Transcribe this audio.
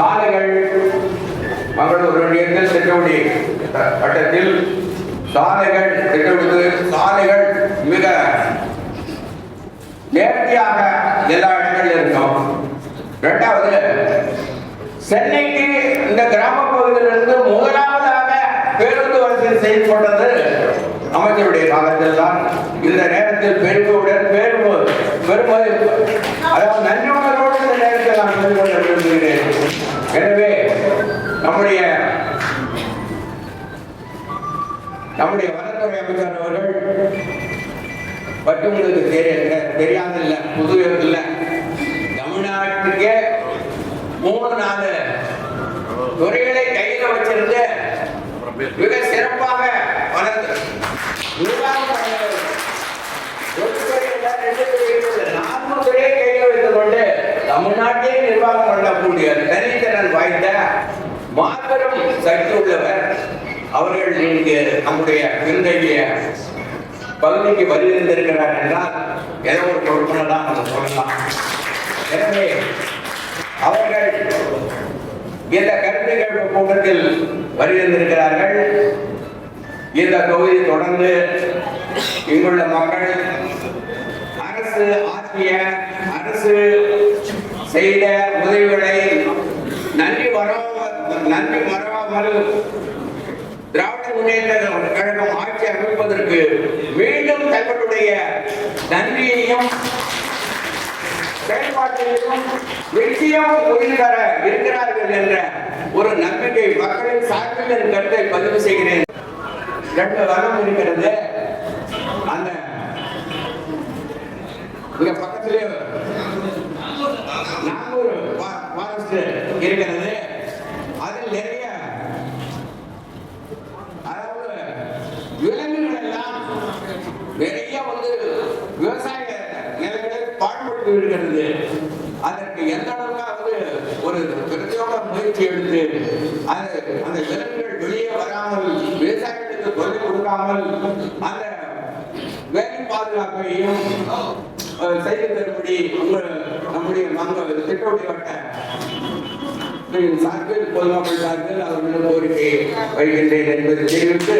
சாலைகள் மங்களூர் ஒன்றியத்தில் திட்டக்குடி வட்டத்தில் சாலைகள் திட்டமிட்டு சாலைகள் மிக நேர்த்தியாக எல்லா இடங்களிலும் இருக்கும். இரண்டாவது சென்னைக்கு இந்த கிராம பகுதியிலிருந்து முதலாவதாக பேருந்து வசதி கொண்டது அமைச்சருடைய காலத்தில் தான் இந்த நேரத்தில் பெருமையுடன் எனவே நம்முடைய நம்முடைய வனத்துறை அமைச்சர் அவர்கள் பற்றி உங்களுக்கு தெரிய தெரியாதில்ல புது இல்ல தமிழ்நாட்டுக்கே மூணு நாலு துறைகளை கையில வச்சிருந்து மிக சிறப்பாக வளர்ந்து நிர்வாகம் பண்ணவர். ஒரு துறை இல்ல, ரெண்டு துறை இல்ல, நான்கு துறையை கையில வைத்துக் கொண்டு முன்னாட்டே நிர்வாகம் பண்ணக்கூடிய தனித்திறன் வாய்ந்த மாபெரும் சக்தி உள்ளவர் அவர்கள் இங்கு நம்முடைய பிந்தைய பகுதிக்கு வருகின்றிருக்கிறார் என்றால் ஏதோ ஒரு பொறுப்புன்னு நம்ம சொல்லலாம். எனவே அவர்கள் இந்த கருத்துக்கள் கூட்டத்தில் வருகின்றிருக்கிறார்கள் இந்த தொகுதி தொடர்ந்து இங்குள்ள மக்கள் அரசு ஆற்றிய அரசு செய்த உதவிகளை நன்றி மறவாமல் நன்றி மறவாமல் திராவிட முன்னேற்ற கழகம் ஆட்சி அமைப்பதற்கு மீண்டும் தங்களுடைய நன்றியையும் செயல்பாட்டிலும் நிச்சயம் உறுதி தர இருக்கிறார்கள் என்ற ஒரு நம்பிக்கை மக்களின் சார்பில் என் கருத்தை பதிவு செய்கிறேன். ரெண்டு வரம் இருக்கிறது. அந்த இருக்கிறது. அதில் நிறைய அதாவது விலங்குகள் எல்லாம் நிறைய வந்து விவசாய நிலங்களில் பாடுபட்டு விடுகிறது. அதற்கு எந்த அளவுக்காவது ஒரு பிரத்யோக முயற்சி எடுத்து அது அந்த விலங்குகள் வெளியே வராமல் விவசாயிகளுக்கு தொல்லை கொடுக்காமல் அந்த வேலை பாதுகாப்பையும் செய்து தரும்படி உங்கள் நம்முடைய நாங்கள் திட்டவடி சார்பில் பொதுமக்கள் சார்பில் அவர்களிடம் கோரிக்கை வைக்கின்றேன் என்பதை தெரிவித்து